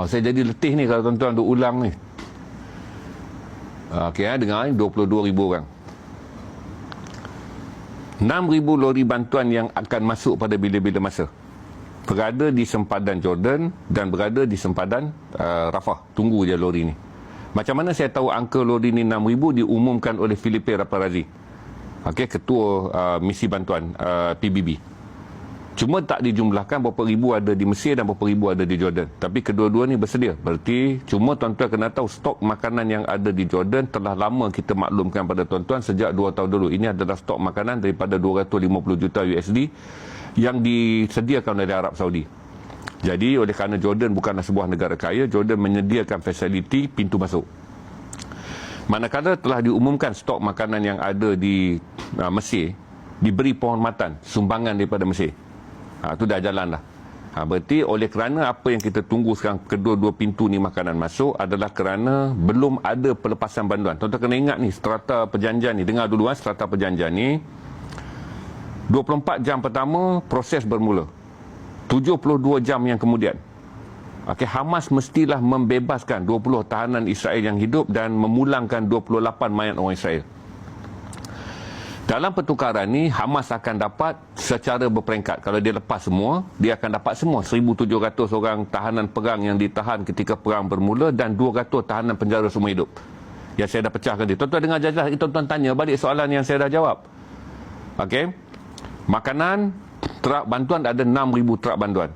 Oh, saya jadi letih ni kalau tuan-tuan duk ulang ni. Okey, ha, dengar ni 22 ribu orang. 6 ribu lori bantuan yang akan masuk pada bila-bila masa. Berada di sempadan Jordan dan berada di sempadan uh, Rafah. Tunggu je lori ni. Macam mana saya tahu angka lori ni 6 ribu diumumkan oleh Filipe Raparazi. Okey, ketua uh, misi bantuan uh, PBB. Cuma tak dijumlahkan berapa ribu ada di Mesir dan berapa ribu ada di Jordan. Tapi kedua-dua ni bersedia. Berarti cuma tuan-tuan kena tahu stok makanan yang ada di Jordan telah lama kita maklumkan pada tuan-tuan sejak 2 tahun dulu. Ini adalah stok makanan daripada 250 juta USD yang disediakan oleh Arab Saudi. Jadi oleh kerana Jordan bukanlah sebuah negara kaya, Jordan menyediakan fasiliti pintu masuk. Manakala telah diumumkan stok makanan yang ada di uh, Mesir diberi penghormatan sumbangan daripada Mesir. Ha, tu dah jalan lah. Ha, berarti oleh kerana apa yang kita tunggu sekarang kedua-dua pintu ni makanan masuk adalah kerana belum ada pelepasan bantuan. Tuan-tuan kena ingat ni strata perjanjian ni. Dengar dulu kan strata perjanjian ni. 24 jam pertama proses bermula. 72 jam yang kemudian. Okay, Hamas mestilah membebaskan 20 tahanan Israel yang hidup dan memulangkan 28 mayat orang Israel. Dalam pertukaran ni Hamas akan dapat secara berperingkat. Kalau dia lepas semua, dia akan dapat semua 1700 orang tahanan perang yang ditahan ketika perang bermula dan 200 tahanan penjara semua hidup. Yang saya dah pecahkan dia. Tuan-tuan dengar jelas, tuan-tuan tanya balik soalan yang saya dah jawab. Okey. Makanan truk bantuan ada 6000 truk bantuan.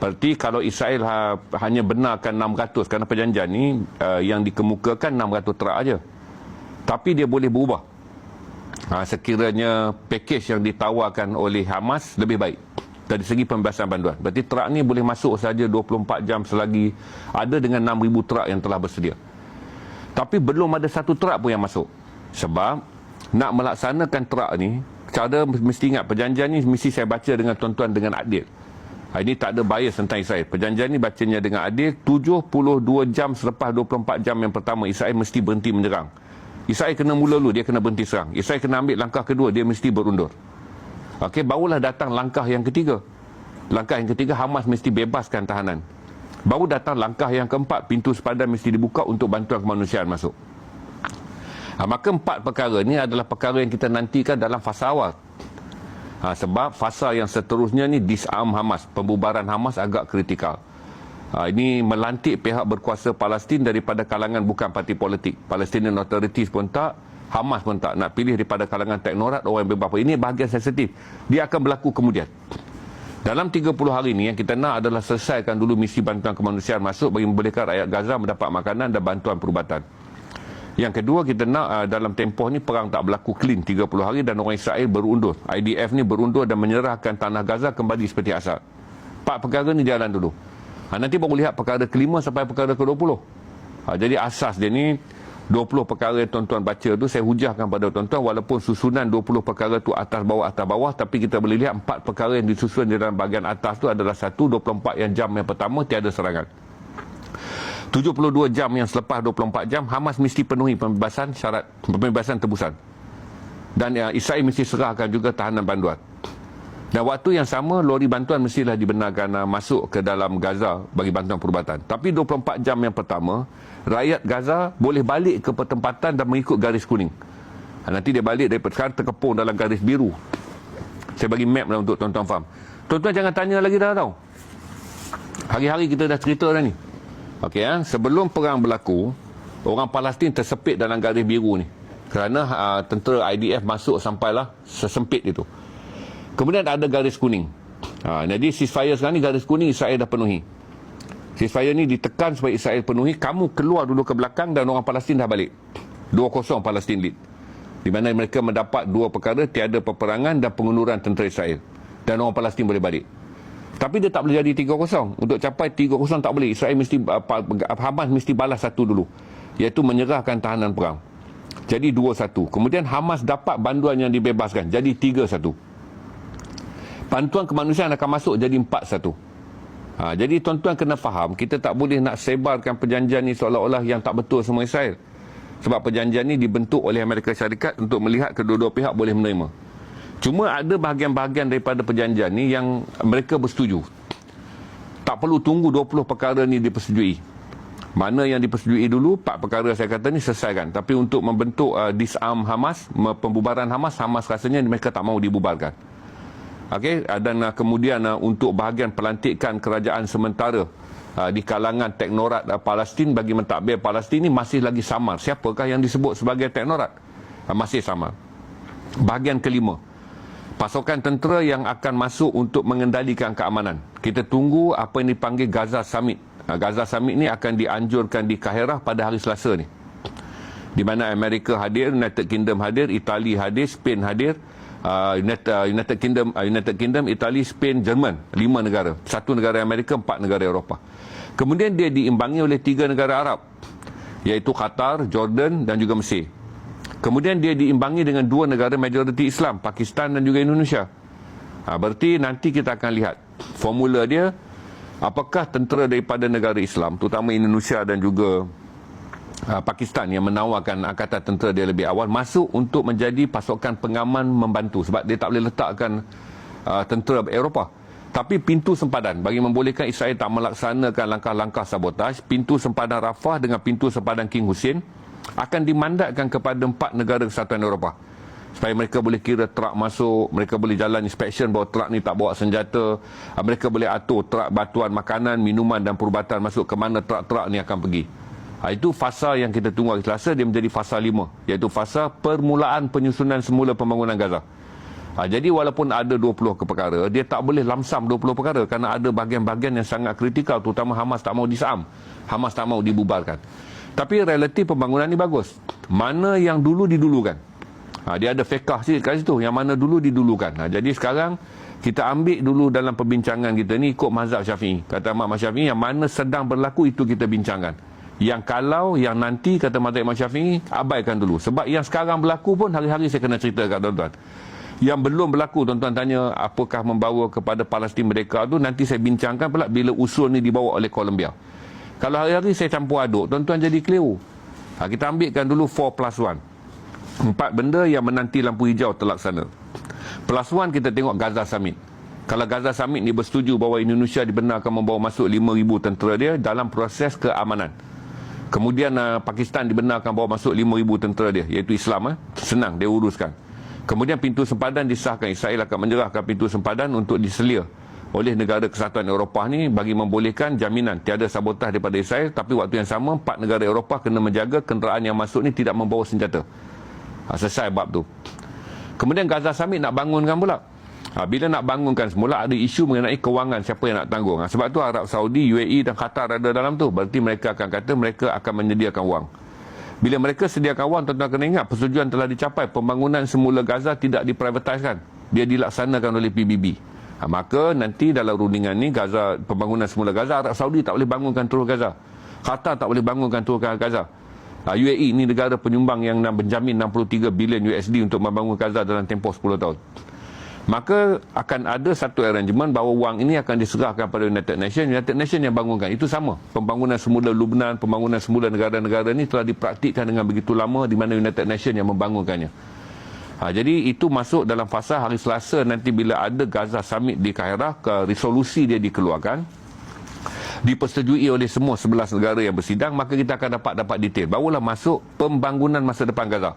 Berarti kalau Israel ha, hanya benarkan 600 kerana perjanjian ni uh, yang dikemukakan 600 truk aja. Tapi dia boleh berubah ha, sekiranya pakej yang ditawarkan oleh Hamas lebih baik dari segi pembebasan bantuan. Berarti truk ni boleh masuk saja 24 jam selagi ada dengan 6,000 truk yang telah bersedia. Tapi belum ada satu truk pun yang masuk. Sebab nak melaksanakan truk ni, cara mesti ingat perjanjian ni mesti saya baca dengan tuan-tuan dengan adil. Ha, ini tak ada bias tentang Israel. Perjanjian ni bacanya dengan adil 72 jam selepas 24 jam yang pertama Israel mesti berhenti menyerang. Israel kena mula dulu, dia kena berhenti serang. Israel kena ambil langkah kedua, dia mesti berundur. Okey, barulah datang langkah yang ketiga. Langkah yang ketiga, Hamas mesti bebaskan tahanan. Baru datang langkah yang keempat, pintu sepadan mesti dibuka untuk bantuan kemanusiaan masuk. Ha, maka empat perkara ini adalah perkara yang kita nantikan dalam fasa awal. Ha, sebab fasa yang seterusnya ni disarm Hamas. Pembubaran Hamas agak kritikal. Ha, ini melantik pihak berkuasa Palestin daripada kalangan bukan parti politik. Palestinian Authorities pun tak, Hamas pun tak. Nak pilih daripada kalangan teknorat orang yang beberapa. Ini bahagian sensitif. Dia akan berlaku kemudian. Dalam 30 hari ini yang kita nak adalah selesaikan dulu misi bantuan kemanusiaan masuk bagi membolehkan rakyat Gaza mendapat makanan dan bantuan perubatan. Yang kedua kita nak uh, dalam tempoh ni perang tak berlaku clean 30 hari dan orang Israel berundur. IDF ni berundur dan menyerahkan tanah Gaza kembali seperti asal. Empat perkara ni jalan dulu. Ha, nanti baru lihat perkara kelima sampai perkara ke-20. Ha, jadi asas dia ni 20 perkara yang tuan-tuan baca tu saya hujahkan pada tuan-tuan walaupun susunan 20 perkara tu atas bawah atas bawah tapi kita boleh lihat empat perkara yang disusun di dalam bahagian atas tu adalah satu 24 yang jam yang pertama tiada serangan. 72 jam yang selepas 24 jam Hamas mesti penuhi pembebasan syarat pembebasan tebusan. Dan ya, Israel mesti serahkan juga tahanan bantuan dan waktu yang sama, lori bantuan mestilah dibenarkan uh, masuk ke dalam Gaza bagi bantuan perubatan. Tapi 24 jam yang pertama, rakyat Gaza boleh balik ke pertempatan dan mengikut garis kuning. Ha, nanti dia balik daripada sekarang terkepung dalam garis biru. Saya bagi map lah untuk tuan-tuan faham. Tuan-tuan jangan tanya lagi dah tahu. Hari-hari kita dah cerita dah ni. Okey ya, sebelum perang berlaku, orang Palestin tersepit dalam garis biru ni. Kerana uh, tentera IDF masuk sampailah sesempit itu. Kemudian ada garis kuning. Ha, jadi ceasefire sekarang ni garis kuning Israel dah penuhi. Ceasefire ni ditekan supaya Israel penuhi. Kamu keluar dulu ke belakang dan orang Palestin dah balik. 2-0 Palestin lead. Di mana mereka mendapat dua perkara, tiada peperangan dan pengunduran tentera Israel. Dan orang Palestin boleh balik. Tapi dia tak boleh jadi 3-0. Untuk capai 3-0 tak boleh. Israel mesti, Hamas mesti balas satu dulu. Iaitu menyerahkan tahanan perang. Jadi 2-1. Kemudian Hamas dapat banduan yang dibebaskan. Jadi 3-1 bantuan kemanusiaan akan masuk jadi empat satu. Ha, jadi tuan-tuan kena faham, kita tak boleh nak sebarkan perjanjian ni seolah-olah yang tak betul semua Israel. Sebab perjanjian ni dibentuk oleh Amerika Syarikat untuk melihat kedua-dua pihak boleh menerima. Cuma ada bahagian-bahagian daripada perjanjian ni yang mereka bersetuju. Tak perlu tunggu 20 perkara ni dipersetujui. Mana yang dipersetujui dulu, empat perkara saya kata ni selesaikan. Tapi untuk membentuk uh, disarm Hamas, pembubaran Hamas, Hamas rasanya mereka tak mau dibubarkan. Okey, dan uh, kemudian uh, untuk bahagian pelantikan kerajaan sementara uh, di kalangan teknorat Palestin bagi mentadbir Palestin ini masih lagi samar. Siapakah yang disebut sebagai teknorat? Masih samar. Bahagian kelima, pasukan tentera yang akan masuk untuk mengendalikan keamanan. Kita tunggu apa yang dipanggil Gaza Summit Gaza Summit ni akan dianjurkan di Kaherah pada hari Selasa ni. Di mana Amerika hadir, United Kingdom hadir, Itali hadir, Spain hadir, uh, United, uh, United Kingdom, uh, United Kingdom, Itali, Spain, Jerman, lima negara. Satu negara Amerika, empat negara Eropah. Kemudian dia diimbangi oleh tiga negara Arab, iaitu Qatar, Jordan dan juga Mesir. Kemudian dia diimbangi dengan dua negara majoriti Islam, Pakistan dan juga Indonesia. Ha, berarti nanti kita akan lihat formula dia apakah tentera daripada negara Islam terutama Indonesia dan juga uh, Pakistan yang menawarkan angkatan tentera dia lebih awal masuk untuk menjadi pasukan pengaman membantu sebab dia tak boleh letakkan uh, tentera Eropah. Tapi pintu sempadan bagi membolehkan Israel tak melaksanakan langkah-langkah sabotaj pintu sempadan Rafah dengan pintu sempadan King Hussein akan dimandatkan kepada empat negara kesatuan Eropah. Supaya mereka boleh kira truk masuk, mereka boleh jalan inspection bahawa truk ni tak bawa senjata, ah, mereka boleh atur truk batuan makanan, minuman dan perubatan masuk ke mana truk-truk ni akan pergi. Ha, itu fasa yang kita tunggu hari Selasa, dia menjadi fasa lima, iaitu fasa permulaan penyusunan semula pembangunan Gaza. Ha, jadi walaupun ada 20 ke perkara, dia tak boleh lamsam 20 perkara kerana ada bahagian-bahagian yang sangat kritikal terutama Hamas tak mau disam. Hamas tak mau dibubarkan. Tapi relatif pembangunan ni bagus. Mana yang dulu didulukan? Ha, dia ada fekah sikit kat situ yang mana dulu didulukan. Ha, jadi sekarang kita ambil dulu dalam perbincangan kita ni ikut mazhab syafi'i. Kata Imam Syafi'i yang mana sedang berlaku itu kita bincangkan. Yang kalau yang nanti kata mazhab Imam Syafi'i abaikan dulu. Sebab yang sekarang berlaku pun hari-hari saya kena cerita kat tuan-tuan. Yang belum berlaku tuan-tuan tanya apakah membawa kepada Palestin mereka tu nanti saya bincangkan pula bila usul ni dibawa oleh Colombia. Kalau hari-hari saya campur aduk tuan-tuan jadi keliru. Ha, kita ambilkan dulu 4 plus 1. Empat benda yang menanti lampu hijau terlaksana. Plus one kita tengok Gaza Summit. Kalau Gaza Summit ni bersetuju bahawa Indonesia dibenarkan membawa masuk 5,000 tentera dia dalam proses keamanan. Kemudian uh, Pakistan dibenarkan bawa masuk 5,000 tentera dia, iaitu Islam. Eh? Senang, dia uruskan. Kemudian pintu sempadan disahkan. Israel akan menyerahkan pintu sempadan untuk diselia oleh negara kesatuan Eropah ni bagi membolehkan jaminan tiada sabotah daripada Israel tapi waktu yang sama empat negara Eropah kena menjaga kenderaan yang masuk ni tidak membawa senjata ha, selesai bab tu kemudian Gaza Summit nak bangunkan pula ha, bila nak bangunkan semula ada isu mengenai kewangan siapa yang nak tanggung. Ha, sebab tu Arab Saudi, UAE dan Qatar ada dalam tu. Berarti mereka akan kata mereka akan menyediakan wang. Bila mereka sediakan wang tuan-tuan kena ingat persetujuan telah dicapai. Pembangunan semula Gaza tidak diprivatiskan dia dilaksanakan oleh PBB ha, maka nanti dalam rundingan ni Gaza pembangunan semula Gaza Arab Saudi tak boleh bangunkan turun Gaza. Qatar tak boleh bangunkan turun Gaza. Ah, UAE ini negara penyumbang yang menjamin 63 bilion USD untuk membangun Gaza dalam tempoh 10 tahun. Maka akan ada satu arrangement bahawa wang ini akan diserahkan pada United Nations. United Nations yang bangunkan. Itu sama. Pembangunan semula Lubnan, pembangunan semula negara-negara ini telah dipraktikkan dengan begitu lama di mana United Nations yang membangunkannya. Ha, jadi itu masuk dalam fasa hari Selasa nanti bila ada Gaza Summit di Kairah, ke resolusi dia dikeluarkan dipersetujui oleh semua 11 negara yang bersidang maka kita akan dapat dapat detail barulah masuk pembangunan masa depan Gaza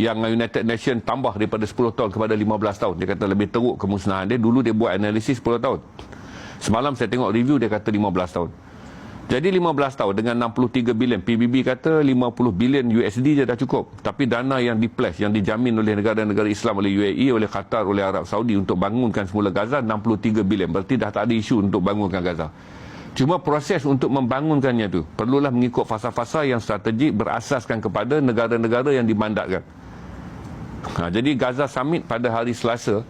yang United Nations tambah daripada 10 tahun kepada 15 tahun. Dia kata lebih teruk kemusnahan dia. Dulu dia buat analisis 10 tahun. Semalam saya tengok review dia kata 15 tahun. Jadi 15 tahun dengan 63 bilion. PBB kata 50 bilion USD je dah cukup. Tapi dana yang diples yang dijamin oleh negara-negara Islam oleh UAE oleh Qatar oleh Arab Saudi untuk bangunkan semula Gaza 63 bilion. Berarti dah tak ada isu untuk bangunkan Gaza. Cuma proses untuk membangunkannya tu perlulah mengikut fasa-fasa yang strategik berasaskan kepada negara-negara yang dimandatkan. Ha, jadi Gaza Summit pada hari Selasa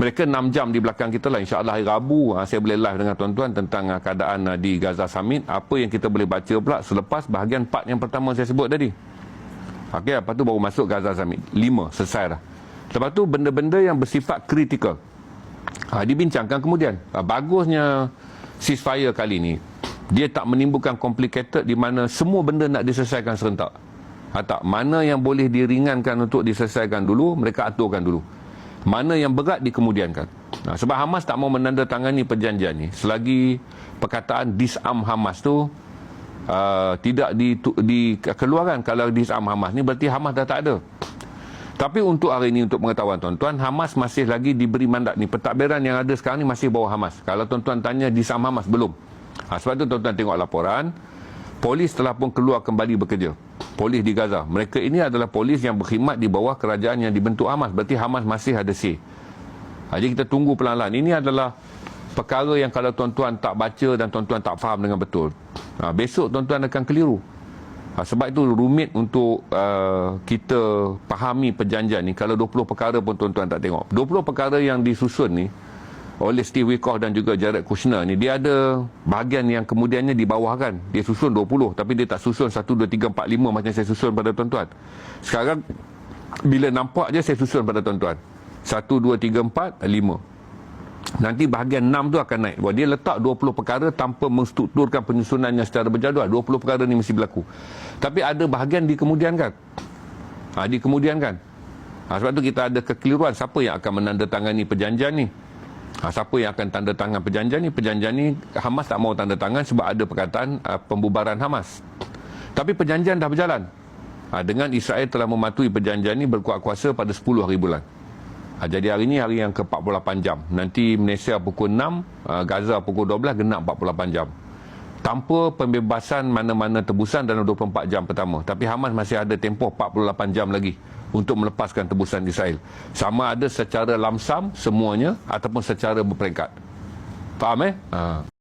mereka 6 jam di belakang kita lah. insyaAllah hari Rabu ha, saya boleh live dengan tuan-tuan tentang ha, keadaan ha, di Gaza Summit. Apa yang kita boleh baca pula selepas bahagian part yang pertama saya sebut tadi. Ok apa tu baru masuk Gaza Summit. 5 selesai dah. Lepas tu benda-benda yang bersifat kritikal. Ha, dibincangkan kemudian. Ha, bagusnya ceasefire kali ini dia tak menimbulkan complicated di mana semua benda nak diselesaikan serentak. Ha, tak, mana yang boleh diringankan untuk diselesaikan dulu, mereka aturkan dulu. Mana yang berat dikemudiankan. Ha, sebab Hamas tak mau menandatangani perjanjian ni selagi perkataan disarm Hamas tu uh, tidak dikeluarkan kalau disarm Hamas ni berarti Hamas dah tak ada. Tapi untuk hari ini untuk pengetahuan tuan-tuan Hamas masih lagi diberi mandat ni pentadbiran yang ada sekarang ni masih bawah Hamas. Kalau tuan-tuan tanya disarm Hamas belum. Ha, sebab tu tuan-tuan tengok laporan polis telah pun keluar kembali bekerja. Polis di Gaza. Mereka ini adalah polis yang berkhidmat di bawah kerajaan yang dibentuk Hamas. Berarti Hamas masih ada say. Ha, jadi kita tunggu pelan-pelan. Ini adalah perkara yang kalau tuan-tuan tak baca dan tuan-tuan tak faham dengan betul. Ha, besok tuan-tuan akan keliru. Ha, sebab itu rumit untuk uh, kita fahami perjanjian ni. Kalau 20 perkara pun tuan-tuan tak tengok. 20 perkara yang disusun ni oleh Steve Wikoff dan juga Jared Kushner ni dia ada bahagian yang kemudiannya di bawah kan. Dia susun 20 tapi dia tak susun 1 2 3 4 5 macam saya susun pada tuan-tuan. Sekarang bila nampak je saya susun pada tuan-tuan. 1, 2, 3, 4, 5 nanti bahagian 6 tu akan naik. Dia letak 20 perkara tanpa menstrukturkan penyusunannya secara berjadual. 20 perkara ni mesti berlaku. Tapi ada bahagian di kemudian kan? Ha, di kemudian kan? Ha, sebab tu kita ada kekeliruan. Siapa yang akan menandatangani perjanjian ni ha, siapa yang akan tanda tangan perjanjian ni perjanjian ni Hamas tak mau tanda tangan sebab ada perkataan uh, pembubaran Hamas tapi perjanjian dah berjalan ha, dengan Israel telah mematuhi perjanjian ni berkuat kuasa pada 10 hari bulan Ha, jadi hari ini hari yang ke-48 jam. Nanti Malaysia pukul 6, uh, Gaza pukul 12, genap 48 jam. Tanpa pembebasan mana-mana tebusan dalam 24 jam pertama. Tapi Hamas masih ada tempoh 48 jam lagi untuk melepaskan tebusan Israel. Sama ada secara lamsam semuanya ataupun secara berperingkat. Faham eh? Ha.